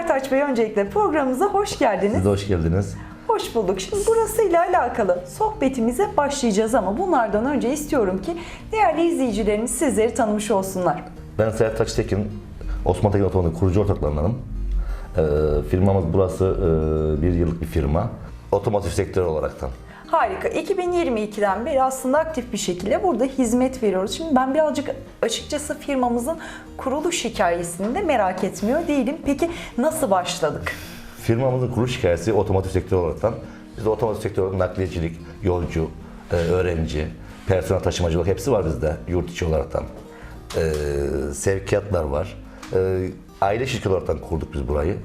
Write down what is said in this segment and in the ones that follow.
Sertaç Bey öncelikle programımıza hoş geldiniz. Siz de hoş geldiniz. Hoş bulduk. Şimdi burasıyla alakalı sohbetimize başlayacağız ama bunlardan önce istiyorum ki değerli izleyicilerimiz sizleri tanımış olsunlar. Ben Sertaç Tekin, Osman Tekin Otomotiv kurucu ortaklarındanım. Ee, firmamız burası e, bir yıllık bir firma. Otomotiv sektörü olaraktan. Harika. 2022'den beri aslında aktif bir şekilde burada hizmet veriyoruz. Şimdi ben birazcık açıkçası firmamızın kuruluş hikayesini de merak etmiyor değilim. Peki nasıl başladık? Firmamızın kuruluş hikayesi otomotiv sektörü olaraktan. Biz otomotiv sektörü olarak nakliyecilik, yolcu, e, öğrenci, personel taşımacılık hepsi var bizde yurt içi olaraktan. Ee, sevkiyatlar var. Ee, aile şirketi olaraktan kurduk biz burayı.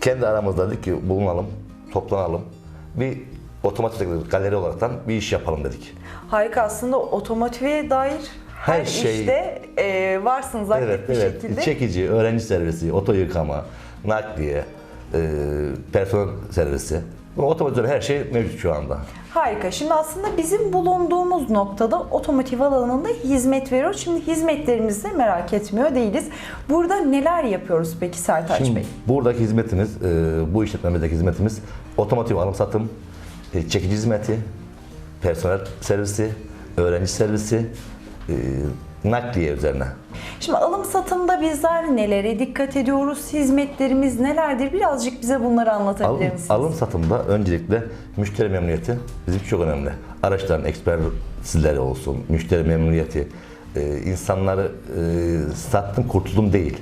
Kendi aramızda dedik ki bulunalım, toplanalım. Bir sektörü, galeri olaraktan bir iş yapalım dedik. Harika aslında otomotive dair her, Her şey- işte e, varsınız aktif Evet, bir evet. şekilde. Çekici, öğrenci servisi, oto yıkama, nakliye, e, personel servisi. Otomotiv her şey mevcut şu anda. Harika. Şimdi aslında bizim bulunduğumuz noktada otomotiv alanında hizmet veriyoruz. Şimdi hizmetlerimizi merak etmiyor değiliz. Burada neler yapıyoruz peki Sertaç Şimdi Bey? buradaki hizmetimiz, e, bu işletmemizdeki hizmetimiz otomotiv alım satım, çekici hizmeti, personel servisi, öğrenci servisi, e, nakliye üzerine. Şimdi alım satımda bizler nelere dikkat ediyoruz? Hizmetlerimiz nelerdir? Birazcık bize bunları anlatabilir Alım, misiniz? alım satımda öncelikle müşteri memnuniyeti bizim çok önemli. Araçların ekspersizleri olsun, müşteri memnuniyeti, e, insanları e, sattım kurtuldum değil.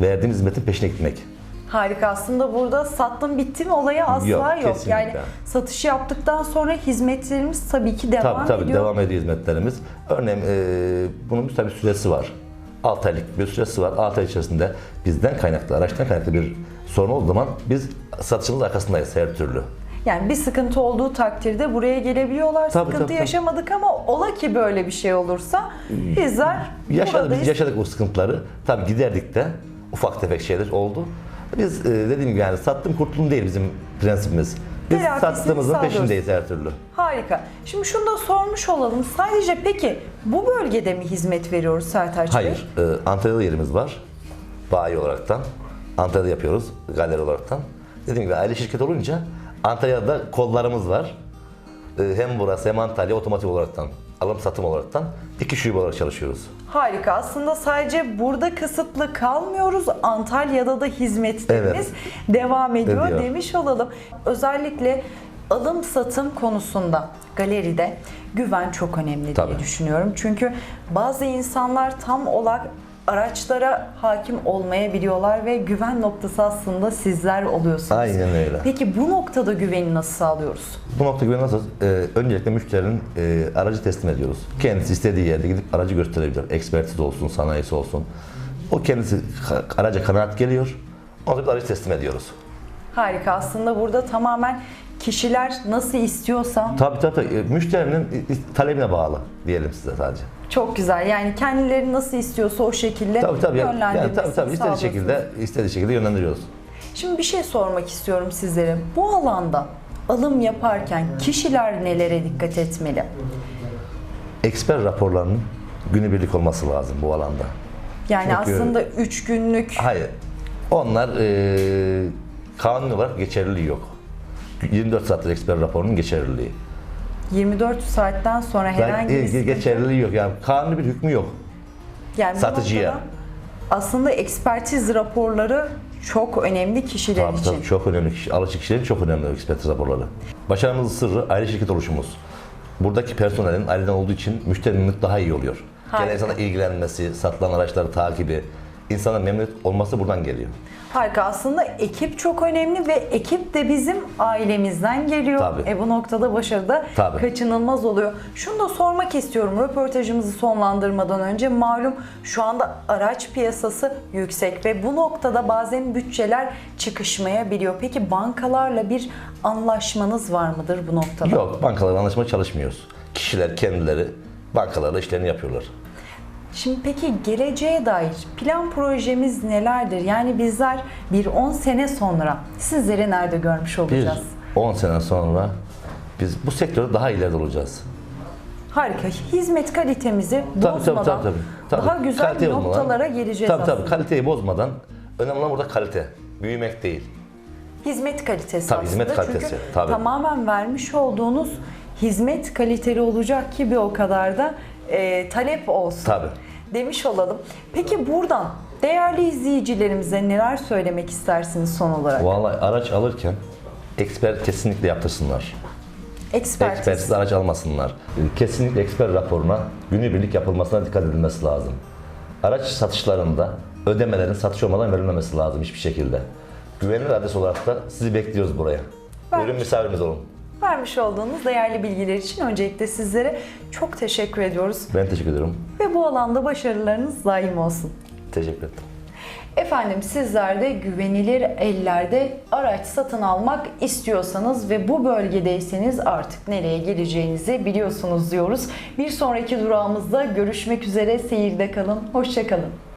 Verdiğim hizmetin peşine gitmek. Harika. Aslında burada sattım bitti mi olayı asla Yok, yok. kesinlikle. Yani satışı yaptıktan sonra hizmetlerimiz tabii ki devam Tabii tabii ediyor. devam ediyor hizmetlerimiz. Örneğin e, bunun tabii süresi var. 6 aylık bir süresi var. 6 ay içerisinde bizden kaynaklı, araçtan kaynaklı bir sorun olduğu zaman biz satıcının arkasındayız her türlü. Yani bir sıkıntı olduğu takdirde buraya gelebiliyorlar. Tabii, sıkıntı tabii, tabii. yaşamadık ama ola ki böyle bir şey olursa bizler Yaşadık, buradayız. biz yaşadık o sıkıntıları. Tabii giderdik de ufak tefek şeyler oldu. Biz e, dediğim gibi yani sattım kurtuldum değil bizim prensibimiz. Biz Telafisini sattığımızın sağlıyoruz. peşindeyiz her türlü. Harika. Şimdi şunu da sormuş olalım. Sadece peki bu bölgede mi hizmet veriyoruz Sertaç Bey? Hayır, e, Antalya'da yerimiz var. Bayi olaraktan. Antalya'da yapıyoruz, galeri olaraktan. Dediğim gibi aile şirketi olunca Antalya'da kollarımız var. E, hem burası hem Antalya otomotiv olaraktan, alım satım olaraktan iki şube olarak çalışıyoruz. Harika. Aslında sadece burada kısıtlı kalmıyoruz. Antalya'da da hizmetlerimiz devam ediyor, Ediyor. demiş olalım. Özellikle alım satım konusunda galeride güven çok önemli diye Tabii. düşünüyorum. Çünkü bazı insanlar tam olarak araçlara hakim olmayabiliyorlar ve güven noktası aslında sizler oluyorsunuz. Aynen öyle. Peki bu noktada güveni nasıl sağlıyoruz? Bu nokta güven nasıl? E, öncelikle müşterinin e, aracı teslim ediyoruz. Kendisi istediği yerde gidip aracı gösterebilir. Ekspertiz olsun, sanayisi olsun. O kendisi araca kanaat geliyor. Sonra biz aracı teslim ediyoruz. Harika. Aslında burada tamamen kişiler nasıl istiyorsa Tabii tabii. tabii. E, Müşterinin talebine bağlı diyelim size sadece. Çok güzel. Yani kendileri nasıl istiyorsa o şekilde Tabii tabii. Yani, yönlendirmesini tabii tabii istediği şekilde istediği şekilde yönlendiriyoruz. Şimdi bir şey sormak istiyorum sizlere. Bu alanda alım yaparken kişiler nelere dikkat etmeli? Eksper raporlarının günübirlik olması lazım bu alanda. Yani Çünkü- aslında 3 günlük Hayır. Onlar e, kanuni olarak geçerliliği yok. 24 saatlik eksper raporunun geçerliliği. 24 saatten sonra herhangi bir Yani, sıkıntı- geçerliliği yok. Yani kanuni bir hükmü yok. yani satıcıya. Aslında ekspertiz raporları çok önemli kişiler Tabii, için. tabii, çok önemli. Alışık kişilerin çok önemli ekspertiz raporları. Başarımızın sırrı aile şirket oluşumuz. Buradaki personelin aileden olduğu için müşterinin daha iyi oluyor. Harika. Gelen insana ilgilenmesi, satılan araçları takibi, insana memnun olması buradan geliyor. Harika. Aslında ekip çok önemli ve ekip de bizim ailemizden geliyor. Tabii. E bu noktada başarı da Tabii. kaçınılmaz oluyor. Şunu da sormak istiyorum röportajımızı sonlandırmadan önce. Malum şu anda araç piyasası yüksek ve bu noktada bazen bütçeler çıkışmayabiliyor. Peki bankalarla bir anlaşmanız var mıdır bu noktada? Yok, bankalarla anlaşma çalışmıyoruz. Kişiler kendileri bankalarla işlerini yapıyorlar. Şimdi peki geleceğe dair plan projemiz nelerdir? Yani bizler bir 10 sene sonra sizleri nerede görmüş Bir olacağız? 10 sene sonra biz bu sektörde daha ileride olacağız. Harika. Hizmet kalitemizi Tabii, bozmadan tabii, tabii, tabii. daha güzel Kalite olmadan- noktalara geleceğiz Tabii aslında. tabii kaliteyi bozmadan Önemli olan burada kalite. Büyümek değil. Hizmet kalitesi Tabii, aslında. hizmet kalitesi, Çünkü tabii. tamamen vermiş olduğunuz hizmet kaliteli olacak ki bir o kadar da e, talep olsun. Tabii. Demiş olalım. Peki buradan değerli izleyicilerimize neler söylemek istersiniz son olarak? Vallahi araç alırken eksper kesinlikle yaptırsınlar. Ekspertiz. Ekspersiz araç almasınlar. Kesinlikle eksper raporuna günübirlik yapılmasına dikkat edilmesi lazım. Araç satışlarında ödemelerin satış olmadan verilmemesi lazım hiçbir şekilde. Güvenilir adres olarak da sizi bekliyoruz buraya. Buyurun misafirimiz olun. Vermiş olduğunuz değerli bilgiler için öncelikle sizlere çok teşekkür ediyoruz. Ben teşekkür ederim. Ve bu alanda başarılarınız daim olsun. Teşekkür ederim. Efendim sizler de güvenilir ellerde araç satın almak istiyorsanız ve bu bölgedeyseniz artık nereye geleceğinizi biliyorsunuz diyoruz. Bir sonraki durağımızda görüşmek üzere. Seyirde kalın. Hoşçakalın.